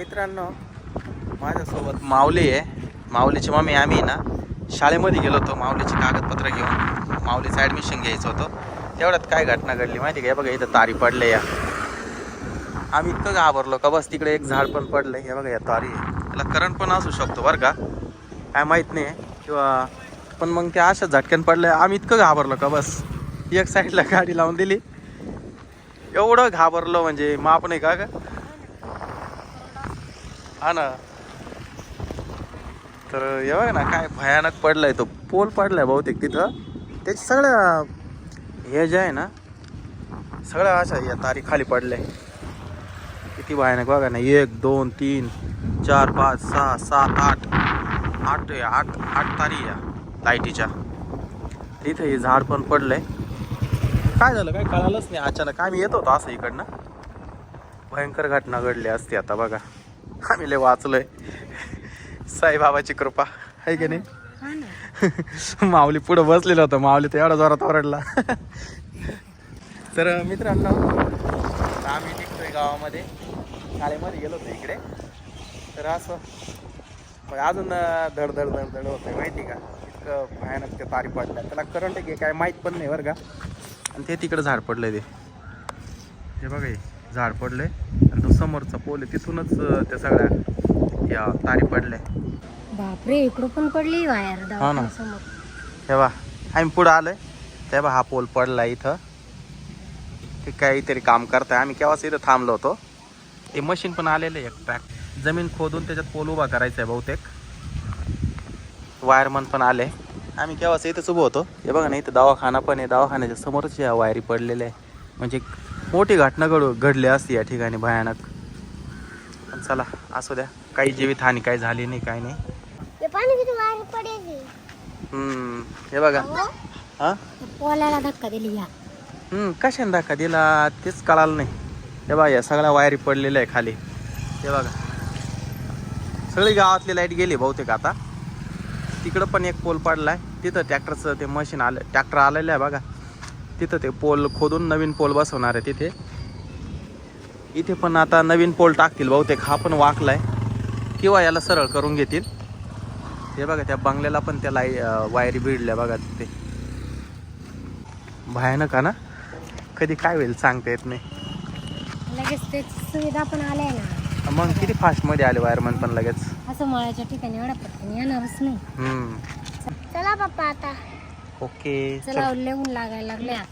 मित्रांनो माझ्यासोबत माऊली आहे. माऊलीची मम्मी आम्ही ना शाळेमध्ये गेलो होतो. माऊलीची कागदपत्र घेऊन माऊलीचं ॲडमिशन घ्यायचं होतं. तेवढ्यात काय घटना घडली माहिती आहे का? हे बघा इथं तारी पडले या. आम्ही इतकं घाबरलो का? बस तिकडे एक झाड पण पडलं. हे बघा या तारी आहे. त्याला करंट पण असू शकतो बरं का? काय माहीत नाही. किंवा पण मग त्या अशा झटक्यान पडल्या. आम्ही इतकं घाबरलो का? बस एक साईडला गाडी लावून दिली. एवढं घाबरलो म्हणजे माप नाही का हा ना. तर हे ना काय भयानक पडलाय तो. पोल पडलाय बहुतेक तिथं. त्याची सगळ्या हे जे आहे ना सगळ्या अशा या तारी खाली पडल्या किती भयानक बघा ना. एक दोन तीन चार पाच सहा सात आठ. आठ आठ आठ तारी या लाईटीच्या. तिथे हे झाड पण पडलंय. काय झालं? काय कळालंच नाही. अचानक आम्ही येत होतो असं इकडनं. भयंकर घटना घडली असते आता बघा. आम्ही लय वाचलोय. साईबाबाची कृपा. आहे की नाही? माऊली पुढं बसलेलं होतं. माऊली तर एवढा जोरात ओरडला. तर मित्रांनो आम्ही निघतोय गावामध्ये. शाळेमध्ये गेलो होतो इकडे. तर असं मग अजून धड धड धड धड होतंय माहिती का? इतकं भयानक ते तारी पडल्या. त्याला करंट काय माहीत पण नाही बरं का? आणि ते तिकडं झाड पडलंय ते. हे बघा झाड पडलंय. आणि तो समोरचा पोल आहे तिथूनच त्या सगळ्या या तारी पडल्या. बापरे इकडं पण पडली वायर हा ना. तेव्हा आम्ही पुढं आलोय. तेव्हा हा पोल पडला इथं. ते काहीतरी काम करताय. आम्ही केव्हाच इथं थांबलो होतो. ते मशीन पण आलेलं आहे एक ट्रॅक जमीन खोदून त्याच्यात पोल उभा करायचा आहे बहुतेक. वायरमन पण आले. आम्ही केव्हाच इथंच उभं होतो. हे बघा ना इथं दवाखाना पण आहे. दवाखान्याच्या समोरच या वायरी पडलेल्या आहे. म्हणजे मोठी घटना घडू घडली असती या ठिकाणी भयानक. पण चला असू द्या. काही जीवितहानी काही झाली नाही काही नाही. हम्म, हे बघा. हां? पोलाला धक्का दिली या. हम्म, कशाने धक्का दिला? तेच कळालं नाही. हे बघा या सगळ्या वायरी पडलेल्या आहे खाली. हे बघा. सगळी गावातली लाइट गेली बहुतेक आता. तिकडं पण एक पोल पडलाय. तिथं ट्रॅक्टरचं ते मशीन आलं ट्रॅक्टर आलेलं आहे बघा. तिथं ते पोल खोदून नवीन पोल बसवणार आहे तिथे. इथे पण आता नवीन पोल टाकतील बहुतेक. हा पण वाकलाय. किंवा याला सरळ करून घेतील. हे बघा त्या बंगल्याला पण त्या लाई अं, वायरी भिडल्या बघा तिथे. भयानक ना? कधी काय होईल सांगता येत नाही. लगेच त्याची सुविधा पण आल्या ना. मग किती फास्टमध्ये आले वायरमन पण लगेच? असं मळ्याच्या ठिकाणी एवढा पटकन येणारच नाही. हम्म. चला बाप्पा आता. ओके चला लिहून लागायला लागल्या